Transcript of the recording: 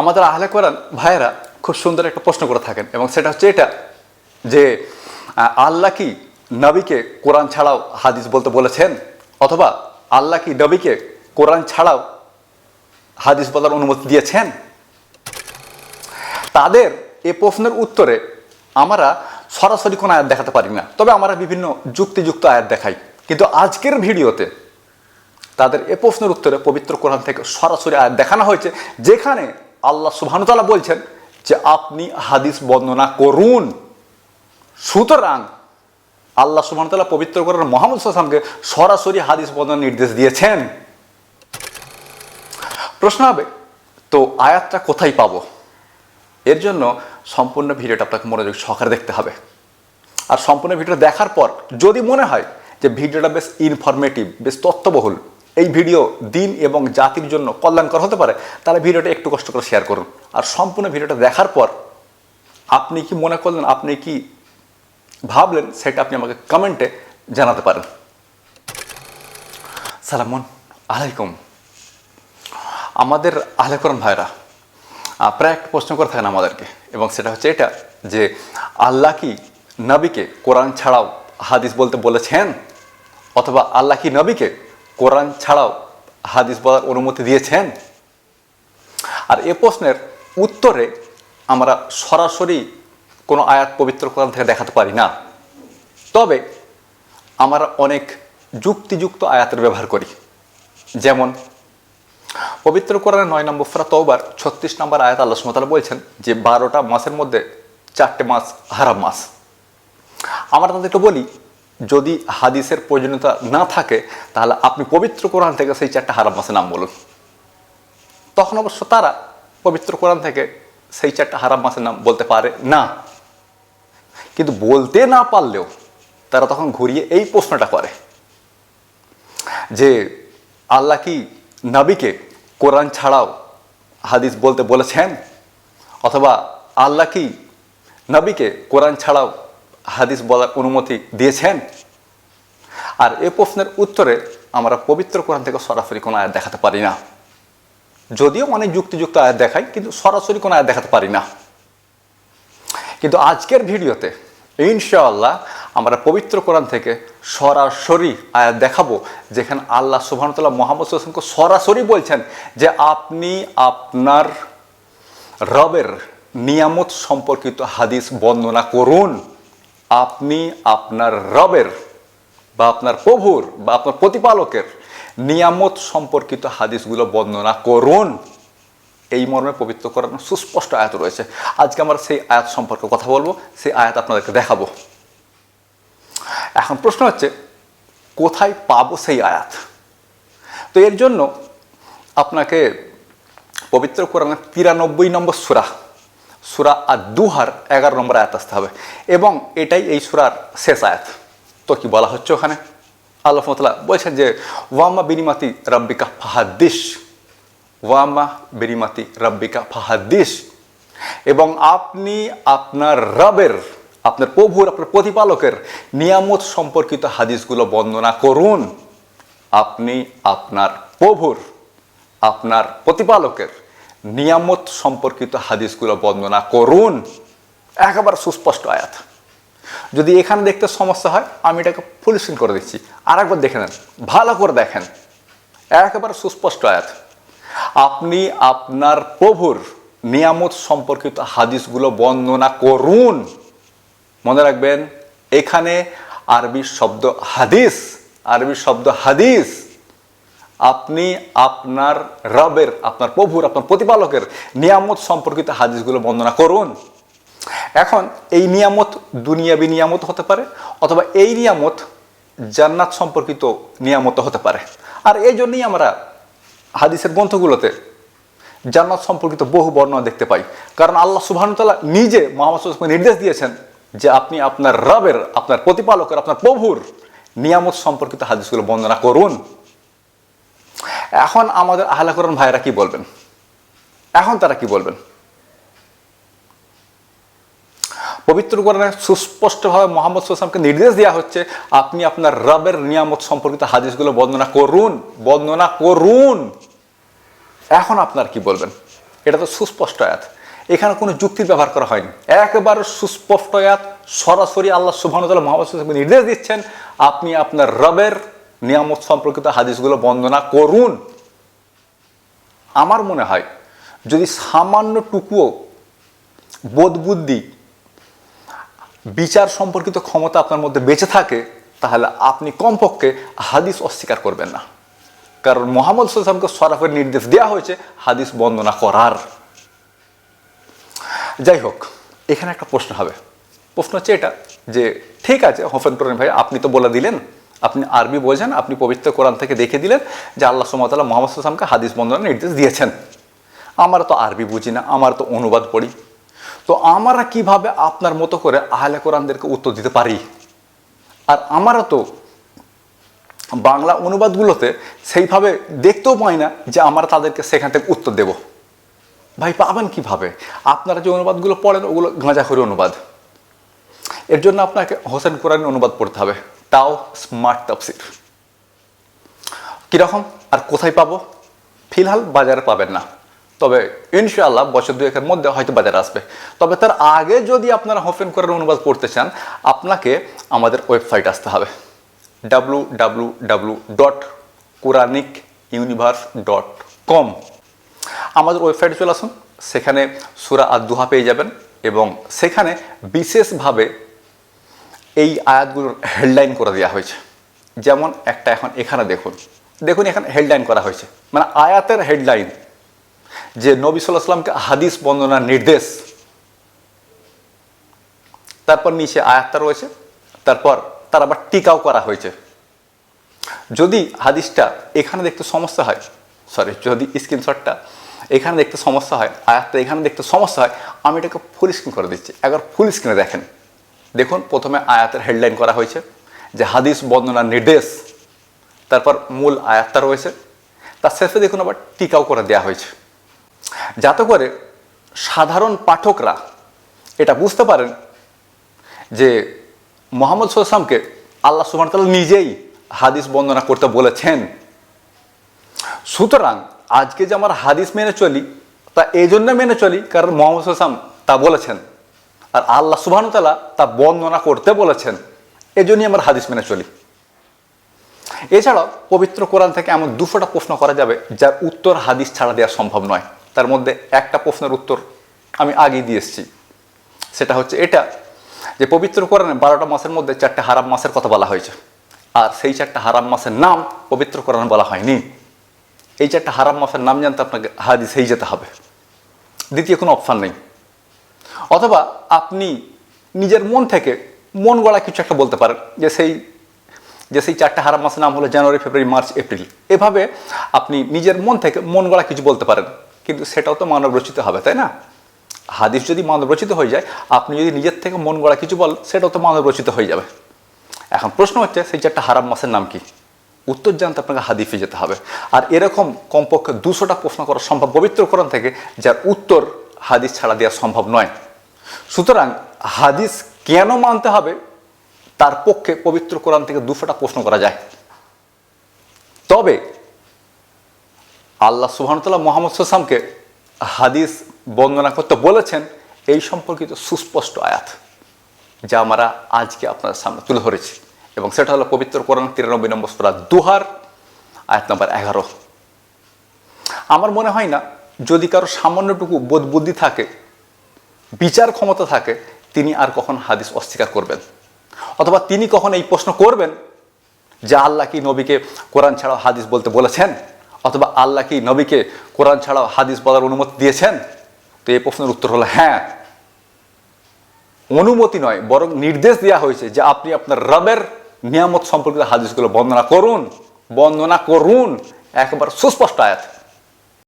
আমাদের আহলে কোরআন ভাইয়েরা খুব সুন্দর একটা প্রশ্ন করে থাকেন এবং সেটা হচ্ছে এটা যে আল্লাহ কি নবীকে কোরআন ছাড়াও হাদিস বলতে বলেছেন? অথবা আল্লাহ কি নবীকে কোরআন ছাড়াও হাদিস বলার অনুমতি দিয়েছেন? তাদের এ প্রশ্নের উত্তরে আমরা সরাসরি কোনো আয়াত দেখাতে পারি না। তবে আমরা বিভিন্ন যুক্তিযুক্ত আয়াত দেখাই। কিন্তু আজকের ভিডিওতে তাদের এ প্রশ্নের উত্তরে পবিত্র কোরআন থেকে সরাসরি আয়াত দেখানো হয়েছে, যেখানে আল্লাহ সুবহানুতালা বলছেন যে আপনি হাদিস বর্ণনা করুন। সুতরাং আল্লাহ সুবহানুতালা পবিত্র কোরআন মোহাম্মদ সাল্লামকে সরাসরি হাদিস বর্ণনার নির্দেশ দিয়েছেন। প্রশ্ন হবে, তো আয়াতটা কোথায় পাবো? এর জন্য সম্পূর্ণ ভিডিওটা আপনাকে মনোযোগ সহকারে দেখতে হবে। আর সম্পূর্ণ ভিডিও দেখার পর যদি মনে হয় যে ভিডিওটা বেশ ইনফরমেটিভ বেশ তথ্যবহুল এই ভিডিও দিন এবং জাতির জন্য কল্যাণকর হতে পারে, তাহলে ভিডিওটা একটু কষ্ট করে শেয়ার করুন। আর সম্পূর্ণ ভিডিওটা দেখার পর আপনি কি মনে করলেন, আপনি কি ভাবলেন, সেটা আপনি আমাকে কমেন্টে জানাতে পারেন। সালামন আলাইকুম। আমাদের আহলে কোরআন ভাইরা প্রায় একটা প্রশ্ন করে থাকেন আমাদেরকে, এবং সেটা হচ্ছে এটা যে, আল্লাহ কি নবীকে কোরআন ছাড়াও হাদিস বলতে বলেছেন, অথবা আল্লাহ কি নবীকে কোরআন ছাড়াও হাদিস বলার অনুমতি দিয়েছেন? আর এ প্রশ্নের উত্তরে আমরা সরাসরি কোনো আয়াত পবিত্র কোরআন থেকে দেখাতে পারি না। তবে আমরা অনেক যুক্তিযুক্ত আয়াতের ব্যবহার করি। যেমন, পবিত্র কোরআনের নয় নম্বর ফেরা তওবার, ছত্রিশ নম্বর আয়াত আল্লাহ সুমতালা বলছেন যে বারোটা মাসের মধ্যে চারটে মাস হারাম মাস। আমরা তাদেরকে বলি যদি হাদিসের প্রয়োজনীয়তা না থাকে, তাহলে আপনি পবিত্র কোরআন থেকে সেই চারটে হারাম মাসের নাম বলুন। তখন অবশ্য তারা পবিত্র কোরআন থেকে সেই চারটা হারাম মাসের নাম বলতে পারে না। কিন্তু বলতে না পারলেও তারা তখন ঘুরিয়ে এই প্রশ্নটা করে যে, আল্লাহ কি নবীকে কোরআন ছাড়াও হাদিস বলতে বলেছেন? অথবা আল্লাহ কি নবীকে কোরআন ছাড়াও হাদিস বলার অনুমতি দিয়েছেন? আর এ প্রশ্নের উত্তরে আমরা পবিত্র কোরআন থেকে সরাসরি কোনো আয়াত দেখাতে পারি না। যদিও অনেক যুক্তিযুক্ত আয়াত দেখাই, কিন্তু সরাসরি কোনো আয়াত দেখাতে পারি না। কিন্তু আজকের ভিডিওতে ইনশাআল্লাহ আমরা পবিত্র কোরআন থেকে সরাসরি আয়াত দেখাবো, যেখানে আল্লাহ সুবাহতাল্লাহ মোহাম্মদ হোসেনকে সরাসরি বলছেন যে আপনি আপনার রবের নিয়ামত সম্পর্কিত হাদিস বর্ণনা করুন। আপনি আপনার রবের বা আপনার প্রভুর বা আপনার প্রতিপালকের নিয়ামত সম্পর্কিত হাদিসগুলো বর্ণনা করুন। এই মর্মে পবিত্র করার সুস্পষ্ট আয়াত রয়েছে। আজকে আমরা সেই আয়াত সম্পর্কে কথা বলব, সেই আয়াত আপনাদেরকে দেখাবো। এখন প্রশ্ন হচ্ছে, কোথায় পাবো সেই আয়াত? তো এর জন্য আপনাকে পবিত্র কোরআনের তিরানব্বই নম্বর সুরা সুরা আর দুহার এগারো নম্বর আয়াত আসতে হবে এবং এটাই এই সুরার শেষ আয়াত। তো কি বলা হচ্ছে ওখানে? আল্লাহ মতলা বলছেন যে ওয়াম্মা বিনিমাতি রাব্বিকা ফাহাদ্দিস ওয়ামা বিনিমাতি রাব্বিকা ফাহাদ্দিস এবং আপনি আপনার রবের, আপনার প্রভুর, আপনার প্রতিপালকের নিয়ামত সম্পর্কিত হাদিসগুলো বর্ণনা করুন। আপনি আপনার প্রভুর, আপনার প্রতিপালকের নিয়ামত সম্পর্কিত হাদিসগুলো বর্ণনা করুন। একেবারে সুস্পষ্ট আয়াত। যদি এখানে দেখতে সমস্যা হয়, আমি এটাকে ফুল স্ক্রিন করে দিচ্ছি। আর একবার দেখে নেন, ভালো করে দেখেন। একেবারে সুস্পষ্ট আয়াত। আপনি আপনার প্রভুর নিয়ামত সম্পর্কিত হাদিসগুলো বর্ণনা করুন। মনে রাখবেন, এখানে আরবি শব্দ হাদিস, আরবি শব্দ হাদিস। আপনি আপনার রবের, আপনার প্রভুর, আপনার প্রতিপালকের নিয়ামত সম্পর্কিত হাদিসগুলো বর্ণনা করুন। এখন এই নিয়ামত দুনিয়াবি নিয়ামত হতে পারে, অথবা এই নিয়ামত জান্নাত সম্পর্কিত নিয়ামত হতে পারে। আর এই জন্যই আমরা হাদিসের গ্রন্থগুলোতে জান্নাত সম্পর্কিত বহু বর্ণনা দেখতে পাই। কারণ আল্লাহ সুবাহতাল্লাহ নিজে মোহাম্মদ নির্দেশ দিয়েছেন যে আপনি আপনার রবের, আপনার প্রতিপালকের, আপনার প্রভুর নিয়ামত সম্পর্কিত হাদিসগুলো বর্ণনা করুন। এখন আমাদের আহলাকরণ ভাইরা কি বলবেন? এখন তারা কি বলবেন? পবিত্র কোরআনে সুস্পষ্টভাবে মোহাম্মদ সাল্লামকে নির্দেশ দেওয়া হচ্ছে, আপনি আপনার রবের নিয়ামত সম্পর্কিত হাদিসগুলো বর্ণনা করুন বর্ণনা করুন। এখন আপনার কি বলবেন? এটা তো সুস্পষ্ট আয়াত। এখানে কোনো যুক্তির ব্যবহার করা হয়নি। একেবারে সুস্পষ্ট আয়াত, সরাসরি আল্লাহ সুবহানাহু মোহাম্মদ সাল্লাল্লাহু নির্দেশ দিচ্ছেন, আপনি আপনার রবের নিয়ামত সম্পর্কিত হাদিসগুলো বন্দনা করুন। আমার মনে হয়, যদি সামান্যটুকুও বোধ বুদ্ধি বিচার সম্পর্কিত ক্ষমতা আপনার মধ্যে বেঁচে থাকে, তাহলে আপনি কমপক্ষে হাদিস অস্বীকার করবেন না। কারণ মোহাম্মদ সাল্লামকে সরাফের নির্দেশ দেওয়া হয়েছে, হাদিস বন্দনা করার। যাই হোক, এখানে একটা প্রশ্ন হবে। প্রশ্ন হচ্ছে এটা যে, ঠিক আছে হোফেন করেন ভাই, আপনি তো বলে দিলেন, আপনি আরবি বোঝেন, আপনি পবিত্র কোরআন থেকে দেখে দিলেন যে আল্লাহ সুমতাল্লাহ মোহাম্মদ সাল্লামকে হাদিস বন্দনার নির্দেশ দিয়েছেন। আমার তো আরবি বুঝি না, আমার তো অনুবাদ পড়ি। তো আমরা কীভাবে আপনার মতো করে আহলে কোরআনদেরকে উত্তর দিতে পারি? আর আমরা তো বাংলা অনুবাদগুলোতে সেইভাবে দেখতেও পাই না যে আমরা তাদেরকে সেখান থেকে উত্তর দেব। ভাই, পাবেন কীভাবে? আপনারা যে অনুবাদগুলো পড়েন, ওগুলো গাঁজা গাঁজাখড়ি অনুবাদ। এর জন্য আপনাকে হোসেন কোরআন অনুবাদ পড়তে হবে। তাও স্মার্ট তাফসির। কীরকম? আর কোথায় পাবো? ফিলহাল বাজারে পাবেন না। তবে ইনশাআল্লাহ বছর দুয়েকের মধ্যে হয়তো বাজারে আসবে। তবে তার আগে যদি আপনারা হোফেন কোরআন অনুবাদ করতে চান, আপনাকে আমাদের ওয়েবসাইট আসতে হবে। W W W dot Quranic universe dot com আমাদের ওয়েবসাইটে চলে আসুন, সেখানে সুরা আর দুহা পেয়ে যাবেন এবং সেখানে বিশেষভাবে এই আয়াতগুলোর হেডলাইন করে দেওয়া হয়েছে। যেমন একটা এখন এখানে দেখুন। দেখুন, এখানে হেডলাইন করা হয়েছে। মানে আয়াতের হেডলাইন। যে নবী সাল্লাহ সাল্লামকে হাদিস বন্দনার নির্দেশ। তারপর নিচে আয়াতটা রয়েছে, তারপর তার আবার টিকাও করা হয়েছে। যদি হাদিসটা এখানে দেখতে সমস্যা হয় সরি যদি স্ক্রিনশটটা এখানে দেখতে সমস্যা হয়, আয়াতটা এখানে দেখতে সমস্যা হয়, আমি এটাকে ফুল স্ক্রিন করে দিচ্ছি। একবার ফুল স্ক্রিনে দেখেন। দেখুন, প্রথমে আয়াতের হেডলাইন করা হয়েছে, যে হাদিস বর্ণনার নির্দেশ, তারপর মূল আয়াতটা রয়েছে, তার শেষে দেখুন আবার টিকাও করে দেওয়া হয়েছে। যাতে করে সাধারণ পাঠকরা এটা বুঝতে পারেন যে মোহাম্মদ সাল্লামকে আল্লাহ সুবাহতাল নিজেই হাদিস বর্ণনা করতে বলেছেন। সুতরাং আজকে যে আমরা হাদিস মেনে চলি, তা এই জন্য মেনে চলি কারণ মোহাম্মদ সাল্লাম তা বলেছেন আর আল্লাহ সুবাহতাল্লাহ তা বর্ণনা করতে বলেছেন। এই জন্যই আমরা হাদিস মেনে চলি। এছাড়াও পবিত্র কোরআন থেকে এমন দুশোটা প্রশ্ন করা যাবে যার উত্তর হাদিস ছাড়া দেওয়া সম্ভব নয়। তার মধ্যে একটা প্রশ্নের উত্তর আমি আগেই দিয়ে এসেছি। সেটা হচ্ছে এটা যে পবিত্র কোরআনে বারোটা মাসের মধ্যে চারটে হারাম মাসের কথা বলা হয়েছে। আর সেই চারটা হারাম মাসের নাম পবিত্র কোরআনে বলা হয়নি। এই চারটা হারাম মাসের নাম জানতে আপনাকে হাদিসেই যেতে হবে। দ্বিতীয় কোনো অপশান নেই। অথবা আপনি নিজের মন থেকে মন গড়া কিছু একটা বলতে পারেন যে সেই যে সেই চারটা হারাম মাসের নাম হলো জানুয়ারি, ফেব্রুয়ারি, মার্চ, এপ্রিল। এভাবে আপনি নিজের মন থেকে মন গড়া কিছু বলতে পারেন। কিন্তু সেটাও তো মানব রচিত হবে, তাই না? হাদিস যদি মানব রচিত হয়ে যায়, আপনি যদি নিজের থেকে মন গড়া কিছু বলেন, সেটাও তো মানব রচিত হয়ে যাবে। এখন প্রশ্ন হচ্ছে, সেই চারটা হারাম মাসের নাম কি? উত্তর জানতে আপনাকে হাদিফে যেতে হবে। আর এরকম কমপক্ষে দুশোটা প্রশ্ন করা সম্ভব পবিত্র কোরআন থেকে, যার উত্তর হাদিস ছাড়া দেওয়া সম্ভব নয়। সুতরাং হাদিস কেন মানতে হবে? তার পক্ষে পবিত্র কোরআন থেকে দুশোটা প্রশ্ন করা যায়। তবে আল্লাহ সুবাহতাল্লাহ মোহাম্মদ সাল্লামকে হাদিস বন্দনা করতে বলেছেন, এই সম্পর্কিত সুস্পষ্ট আয়াত যা আমরা আজকে আপনার সামনে তুলে ধরেছি। এবং সেটা হলো পবিত্র কোরআন তিরানব্বই নম্বর সুরা দুহার, আয়াত নম্বর এগারো। আমার মনে হয় না, যদি কারও সামান্যটুকু বোধ বুদ্ধি থাকে, বিচার ক্ষমতা থাকে, তিনি আর কখন হাদিস অস্বীকার করবেন? অথবা তিনি কখন এই প্রশ্ন করবেন যে আল্লাহ কি নবীকে কোরআন ছাড়াও হাদিস বলতে বলেছেন? অথবা আল্লাহ কি নবীকে কোরআন ছাড়াও হাদিস বলার অনুমতি দিয়েছেন? তো এই প্রশ্নের উত্তর হলো হ্যাঁ। অনুমতি নয়, বরং নির্দেশ দেওয়া হয়েছে যে আপনি আপনার রবের নিয়ামত সম্পর্কিত হাদিসগুলো বর্ণনা করুন। বর্ণনা করুন। একবার সুস্পষ্ট আয়াত।